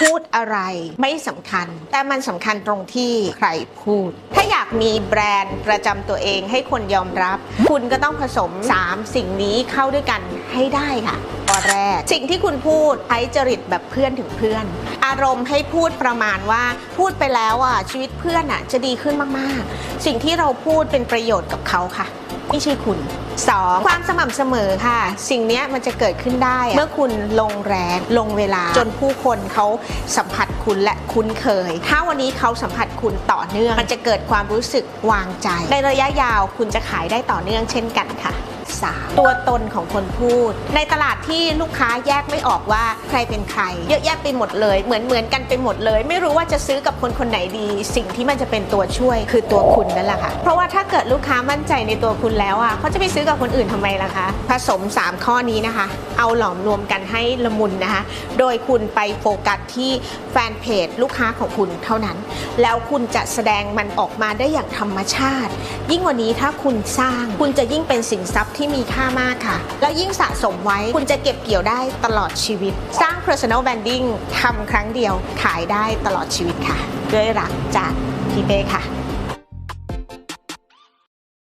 พูดอะไรไม่สำคัญ แต่มันสำคัญตรงที่ใครพูด ถ้าอยากมีแบรนด์ประจำตัวเองให้คนยอมรับ คุณก็ต้องผสม 3 สิ่งนี้เข้าด้วยกันให้ได้ค่ะข้อแรก สิ่งที่คุณพูดใช้จริตแบบเพื่อนถึงเพื่อน อารมณ์ให้พูดประมาณว่าพูดไปแล้วอะชีวิตเพื่อนอะจะดีขึ้นมากๆ สิ่งที่เราพูดเป็นประโยชน์กับเขาค่ะ ไม่ใช่คุณ 2. ความสม่ำเสมอค่ะ สิ่งเนี้ยมันจะเกิดขึ้นได้ เมื่อคุณลงแรงลงเวลา จนผู้คนเขาสัมผัสคุณและคุ้นเคย ถ้าวันนี้เขาสัมผัสคุณต่อเนื่อง มันจะเกิดความรู้สึกวางใจ ในระยะยาวคุณจะขายได้ต่อเนื่องเช่นกันค่ะ 3. ตัวตนของคนพูด ในตลาดที่ลูกค้าแยกไม่ออกว่าใครเป็นใคร เยอะแยะไปหมดเลยเหมือนเหมือนกันไปหมดเลย ไม่รู้ว่าจะซื้อกับคนคนไหนดี สิ่งที่มันจะเป็นตัวช่วย คือตัวคุณนั่นแหละค่ะเพราะว่าถ้าเกิดลูกค้ามั่นใจในตัวคุณแล้วอะเขาจะไปซื้อกับคนอื่นทำไมล่ะคะผสม 3 ข้อนี้นะคะ เอาหลอมรวมกันให้ละมุนนะคะ โดยคุณไปโฟกัสที่แฟนเพจลูกค้าของคุณเท่านั้น แล้วคุณจะแสดงมันออกมาได้อย่างธรรมชาติ ยิ่งกว่านี้ถ้าคุณสร้าง คุณจะยิ่งเป็นสินทรัพย์ที่มีค่ามากค่ะ แล้วยิ่งสะสมไว้คุณจะเก็บเกี่ยวได้ตลอดชีวิต สร้าง personal branding ทำครั้งเดียวขายได้ตลอดชีวิตค่ะ ด้วยรักจากพี่เป้ค่ะ